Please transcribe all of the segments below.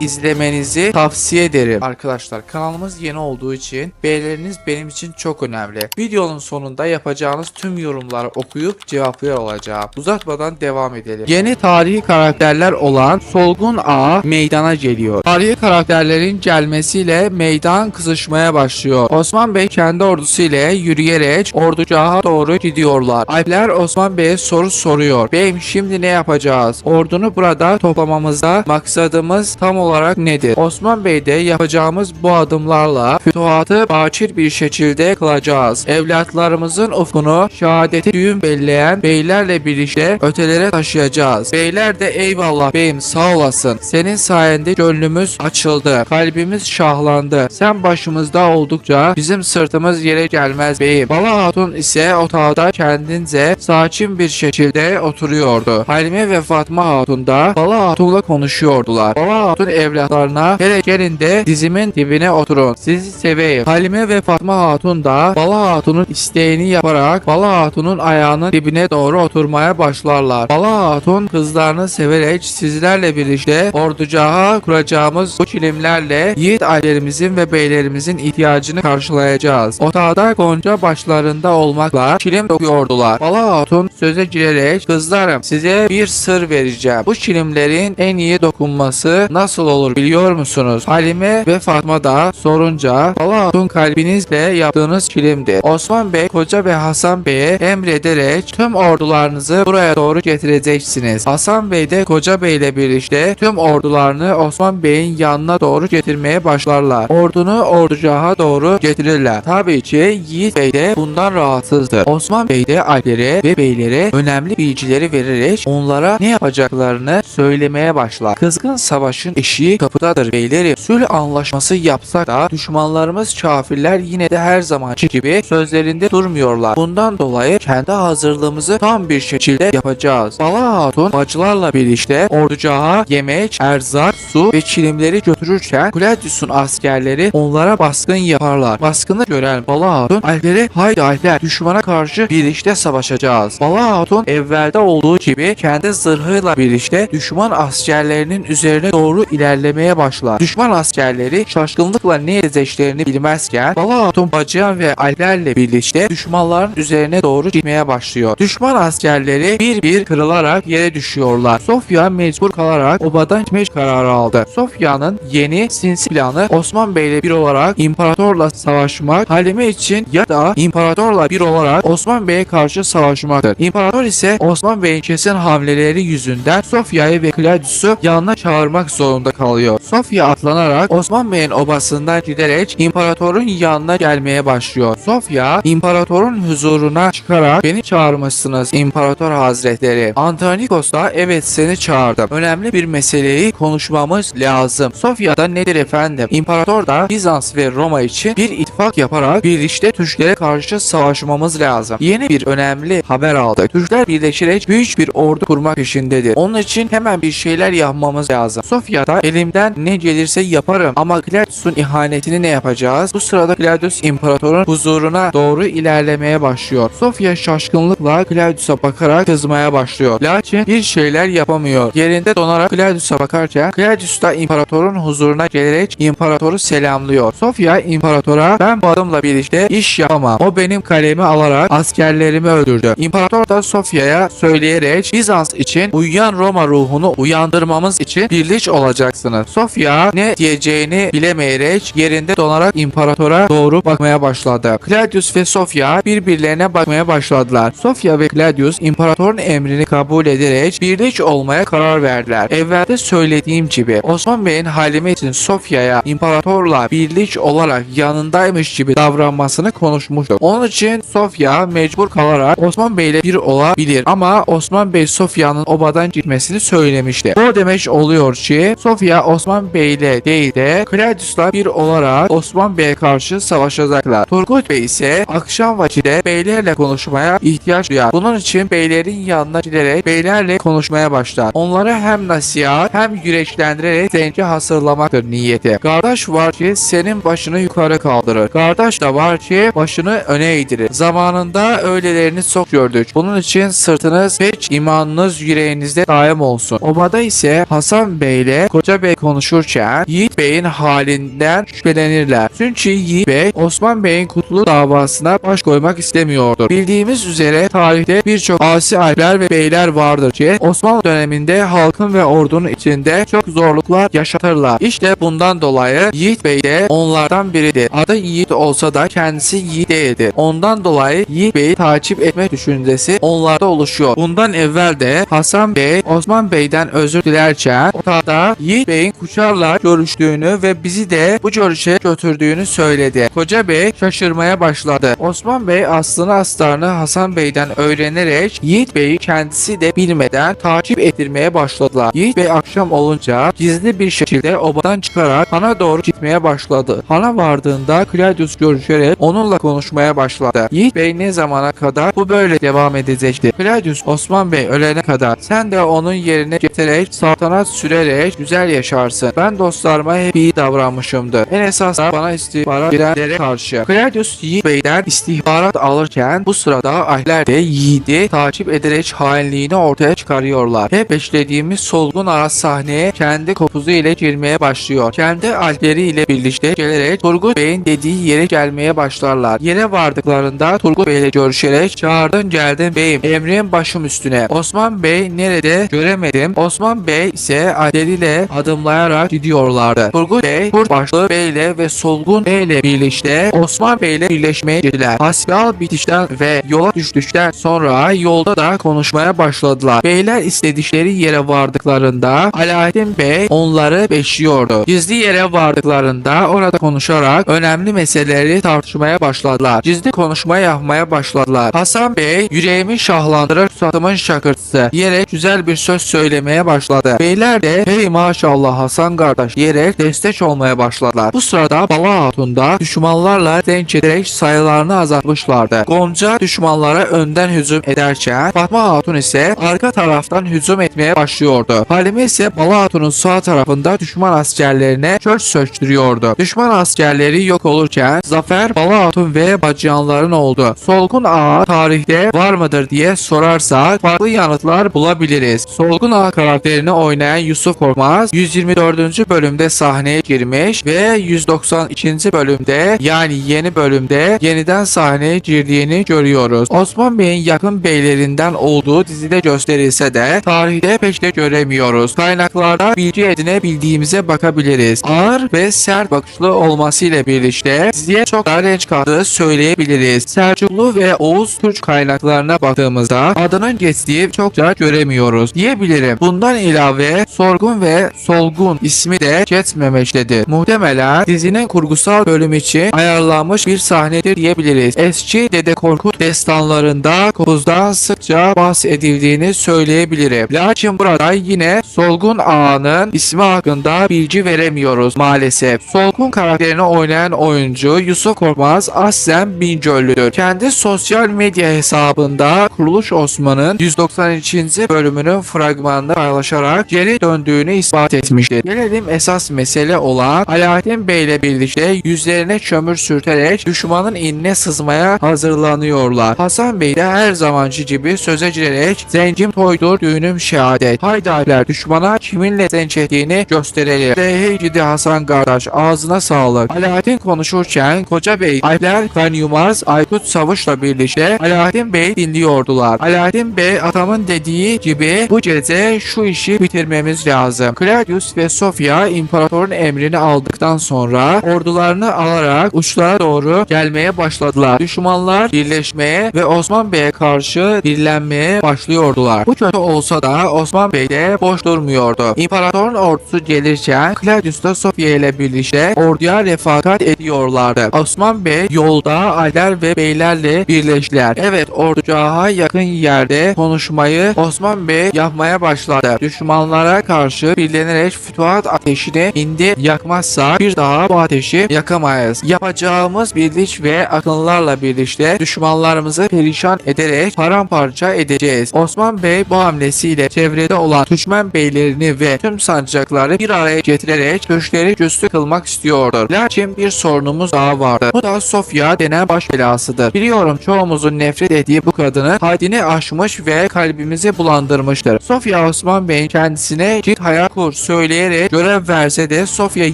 izlemenizi tavsiye ederim. Arkadaşlar kanalımız yeni olduğu için beğenileriniz benim için çok önemli. Videonun sonunda yapacağınız tüm yorumları okuyup cevaplıyor olacağım. Uzatmadan devam edelim. Yeni tarihi karakterler olan Solgun Ağa meydana geliyor. Tarihi karakterlerin gelmesiyle meydan kızışmaya başlıyor. Osman Bey kendi ordusu ile yürüyerek orducağa doğru gidiyorlar. Alpler Osman Bey'e soru soruyor. Beyim şimdi ne yapacağız? Ordunu burada toplamamızda maksadımız tam olarak nedir? Osman Bey de yapacağımız bu adımlarla fütuhatı bakir bir şekilde kılacağız. Evlatlarımızın ufkunu şehadeti düğün belleyen beylerle birlikte ötelere taşıyacağız. Beyler de eyvallah beyim sağ olasın. Senin sayende gönlümüz açıldı. Kalbimiz şahlandı. Sen başımızda oldukça bizim sırtımız yere gelmez beyim. Bala Hatun ise otağda kendince sakin bir şekilde oturuyordu. Halime ve Fatma Hatun da Bala Hatun'la konuşuyordular. Bala Hatun evlatlarına hele gelin de dizimin dibine oturun. Sizi seveyim. Halime ve Fatma Hatun da Bala Hatun'un isteğini yaparak Bala Hatun'un ayağının dibine doğru oturmaya başlarlar. Bala Hatun kızlarını severek sizlerle birlikte orducağa kuracağımız bu kilimlerle yiğit ailemizin ve beylerimizin ihtiyacını karşılayacağız. Otağda gonca başlarında olmakla kilim dokuyordular. Bala Hatun söze girerek kızlarım size bir sır vereceğim. Bu kilimlerin en iyi dokunması nasıl olur biliyor musunuz? Halime ve Fatma da sorunca Hatun kalbinizle yaptığınız kilimdir. Osman Bey Koca ve Hasan Bey'e emrederek tüm ordularınızı buraya doğru getireceksiniz. Hasan Bey de Koca Bey ile birlikte tüm ordularını Osman Bey'in yanına doğru getirmeye başlarlar. Ordunu orducağa doğru getirirler. Tabii ki Yiğit Bey de bundan rahatsızdır. Osman Bey de alplere ve beylere önemli bilgileri vererek onlara ne yapacaklarını söylemeye başlar. Kızgın savaşın eşiği kapıdadır beyleri. Sulh anlaşması yapsak da düşmanlarımız kafirler yine de her zamanki gibi sözlerinde durmuyorlar. Bundan dolayı kendi hazırlığımızı tam bir şekilde yapacağız. Bala Hatun bacılarla birlikte orducağa yemek, erzak, su ve çilimleri götürürken Gladius'un askerleri onlara baskın yaparlar. Baskını gören Bala Hatun Alplere haydi Alpler düşmana karşı birlikte savaşacağız. Bala Hatun evvelde olduğu gibi kendi zırhıyla birlikte düşman askerlerinin üzerine doğru ilerlemeye başlar. Düşman askerleri şaşkınlıkla ne edeceklerini bilmezken Bala Hatun bacıyan ve Alplerle birlikte düşmanların üzerine doğru gitmeye başlıyor. Düşman askerleri bir bir kırılarak yere düşüyorlar. Sofya mecbur kalarak obadan gitme kararı aldı. Sofya'nın yeni sinsi planı Osman Bey ile bir olarak imparatorla savaşmak, Halime için ya da imparatorla bir olarak Osman Bey'e karşı savaşmaktır. İmparator ise Osman Bey'in kesin hamleleri yüzünden Sofya'yı ve Claudius'u yanına çağırmak zorunda kalıyor. Sofya atlanarak Osman Bey'in obasından giderek imparatorun yanına gelmeye başlıyor. Sofya imparatorun huzuruna çıkarak beni çağırmışsınız imparator hazretleri. Antonikos da evet seni çağırdım. Önemli bir meseleyi konuşmamız lazım. Sofya da nedir efendim? İmparator da Bizans ve Roma için bir ittifak yaparak birlikte Türklere karşı savaşmamız lazım. Yeni bir önemli haber aldık. Türkler birleşerek büyük bir ordu kurmak peşindedir. Onun için hemen bir şeyler yapmamız lazım. Sofya da elimden ne gelirse yaparım ama Claudius'un ihanetini ne yapacağız? Bu sırada Claudius imparatorun huzuruna doğru ilerlemeye başlıyor. Sofya şaşkınlıkla Claudius'a bakarak kızmaya başlıyor. Lakin bir şeyler yapamıyor. Yerinde donarak Claudius'a bakarken Claudius da imparatorun huzuruna gelerek imparatoru selamlıyor. Sofya imparatora ben bu adamla birlikte iş yapamam. O benim kalemi alarak askerlerimi öldürdü. İmparator da Sofya'ya söyleyerek Bizans için uyuyan Roma ruhunu uyandırmamız için birlik olacaksınız. Sofya ne diyeceğini bilemeyerek yerinde donarak imparatora doğru bakmaya başladı. Claudius ve Sofya birbirlerine bakmaya başladılar. Sofya ve Claudius imparatorun emrini kabul ederek birlik olmaya karar verdiler. Evvelde söylediğim gibi Osman Bey'in Halime için Sofya'ya imparatorla birlik olarak yanındaymış gibi davranmasını konuşmuştuk. Onun için Sofya mecbur kalarak Osman Bey ile bir olabilir ama Osman Bey Sofya'nın obadan gitmesini söylemişti. Bu demek oluyor ki Sofya Osman Bey ile değil de Claudius'la bir olarak Osman Bey'e karşı savaşacaklar. Turgut Bey ise akşam vakti beylerle konuşmaya ihtiyaç duyar. Bunun için beylerin yanına giderek beylerle konuşmaya başlar. Onları hem nasihat hem yüreklendirerek zence hazırlamaktır niyeti. Kardeş var ki senin başını yukarı kaldırır. Kardeş de var ki başını öne eğdirir. Zamanında öylelerini çok gördük. Bunun için sırtınız pek imanınız yüreğinizde daim olsun. Obada ise Hasan Bey ile Koca Bey konuşurken Yiğit Bey'in halinden şüphelenirler. Çünkü Yiğit Bey Osman Bey'in kutlu davasına baş koymak istemiyordur. Bildiğimiz üzere tarihte birçok asi alpler ve beyler vardır ki Osmanlı döneminde halkın ve ordunun içinde çok zorluklar yaşatırlar. İşte bundan dolayı Yiğit Bey de onlardan biridir. Adı Yiğit olsa da kendisi Yiğit değildir. Ondan dolayı Yiğit Bey'i takip etme düşüncesi onlarda oluşuyor. Bundan evvel de Hasan Bey Osman Bey'den özür dilerken ortada Yiğit Bey'in Kuşar'la görüştüğünü ve bizi de bu görüşe götürdüğünü söyledi. Koca Bey şaşırmaya başladı. Osman Bey aslını astarını Hasan Bey'den öğrenerek Yiğit Bey'i kendisi de bilmeden takip ettirmeye başladılar. Yiğit Bey akşam olunca gizli bir şekilde obadan çıkarak Han'a doğru gitmeye başladı. Han'a vardığında Claudius görüşerek onunla konuşmaya başladı. Yiğit Bey ne zamana kadar bu böyle devam edecekti. Claudius Osman Bey ölene kadar sen de onun yerine getirerek saltanat sürerek güzel yaşarsın. Ben dostlarıma hep iyi davranmışımdır. En esas bana istihbarat verenlere karşı. Claudius Yiğit Bey'den istihbarat alırken bu sırada ahler de Yiğit'i takip ederek hainliğini ortaya çıkarıyorlar. Hep beklediğimiz solgun aras sahneye kendi kopuzu ile girmeye başlıyor. Kendi alpleri ile birlikte gelerek Turgut Bey'in dediği yere gelmeye başlarlar. Yere vardıklarında Turgut Bey ile görüşerek çağırdın geldin beyim. Emrin başım üstüne. Osman Bey nerede göremedim. Osman Bey ise alpleriyle adımlayarak gidiyorlardı. Turgut Bey, Kurtbaşlı Bey ile ve Solgun Bey ile birlikte Osman Bey ile birleşmeye gittiler. Hasbihal bitişten ve yola düştükten sonra yolda da konuşmaya başladılar. Beyler istedikleri yere vardıklarında Alaaddin Bey onları bekliyordu. Gizli yere vardıklarında orada konuşarak önemli meseleleri tartışmaya başladılar. Gizli konuşma yapmaya başladılar. Hasan Bey yüreğimi şahlandırır suratımın şakırtısı diyerek güzel bir söz söylemeye başladı. Beyler de hey maşallah Hasan kardeş diyerek destek olmaya başladılar. Bu sırada Bala Hatun da düşmanlarla denk ederek sayılarını azaltmışlardı. Gonca düşmanlara önden hücum ederken Fatma Hatun ise arka taraftan hücum etmeye başlıyordu. Halime ise Bala Hatun'un sağ tarafında düşman askerlerine çöl söktürüyordu. Düşman askerleri yok olurken Zafer Bala Hatun ve bacıyanların oldu. Solgun Ağa tarihte var mıdır diye sorarsak farklı yanıtlar bulabiliriz. Solgun Ağa karakterini oynayan Yusuf Korkmaz 124. bölümde sahneye girmiş ve 192. bölümde yani yeni bölümde yeniden sahneye girdiğini görüyoruz. Osman Bey'in yakın beylerinden olduğu dizide gösterilse de tarihte pek de göremiyoruz. Kaynaklarda bilgi edinebildiğimize bakabiliriz. Ağır ve sert bakışlı olmasıyla birlikte diziye çok renk kattığı söyleyebiliriz. Selçuklu ve Oğuz Türk kaynaklarına baktığımızda adının geçtiği çokça göremiyoruz diyebilirim. Bundan ilave Sorgun ve Solgun ismi de geçmemektedir. Muhtemelen dizinin kurgusal bölüm için ayarlanmış bir sahnedir diyebiliriz. Eski Dede Korkut destanlarında Kopuz'dan sıkça bahsedildiğini söyleyebilirim. Lakin burada yine Solgun Ağa'nın ismi hakkında bilgi veremiyoruz maalesef. Solgun karakterini oynayan oyuncu Yusuf Korkmaz aslen Bingöllüdür. Kendi sosyal medya hesabında Kuruluş Osman'ın 192. bölümünün fragmanını paylaşarak geri döndüğünü ispat etmiştir. Gelelim esas mesele olan Alaaddin Bey ile birlikte yüzlerine kömür sürterek düşmanın inine sızmaya hazırlanıyorlar. Hasan Bey de her zamanki gibi söze girerek zencim toydur düğünüm şehadet. Haydi abiler düşmana kiminle zenç ettiğini gösterelim. Hey gidi Hasan kardeş ağzına sağlık. Alaaddin konuşurken Koca Bey, Alpler Kan Yılmaz, Aykut Savuş'la birlikte Alaaddin Bey dinliyordular. Alaaddin Bey atamın dediği gibi bu gece şu işi bitirmemiz lazım. Claudius ve Sofia imparatorun emrini aldıktan sonra ordularını alarak uçlara doğru gelmeye başladılar. Düşmanlar birleşmeye ve Osman Bey'e karşı birlenmeye başlıyordular. Bu kötü olsa da Osman Bey de boş durmuyordu. İmparatorun ordusu gelirken Claudius da Sofia ile birlikte orduya refakat ediyorlardı. Osman Bey yolda Alper ve beylerle birleştiler. Evet orducağa yakın yerde konuşmayı Osman Bey yapmaya başladı. Düşmanlara karşı birlenerek fütuhat ateşini indi yakmazsa bir daha bu ateşi yakamayız. Yapacağımız birlik ve akınlarla birlikte düşmanlarımızı perişan ederek paramparça edeceğiz. Osman Bey bu hamlesiyle çevrede olan Türkmen beylerini ve tüm sancakları bir araya getirerek köşkleri güçlü kılmak istiyordur. Lakin bir sorunumuz daha vardı. Bu da Sofya denen baş belasıdır. Biliyorum çoğumuzun nefret ettiği bu kadını haddini aşmış ve kalbimizi bulandırmıştır. Sofya Osman Bey'in kendisine cilt hayal dur söyleyerek görev verse de Sofya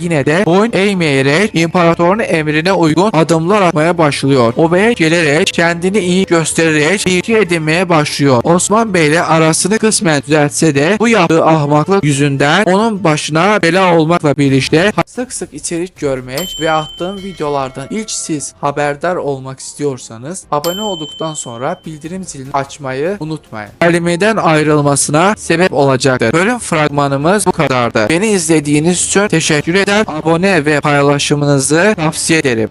yine de boyun eğmeyerek imparatorun emrine uygun adımlar atmaya başlıyor. Obaya gelerek kendini iyi göstererek bilgi edinmeye başlıyor. Osman Bey ile arasını kısmen düzeltse de bu yaptığı ahmaklık yüzünden onun başına bela olmakla birlikte sık sık içerik görmek ve videolardan ilk siz haberdar olmak istiyorsanız abone olduktan sonra bildirim zilini açmayı unutmayın. Alimeden ayrılmasına sebep olacaktır. Bölüm fragmanımız bu kadardı. Beni izlediğiniz için teşekkür eder. Abone ve paylaşımınızı tavsiye ederim.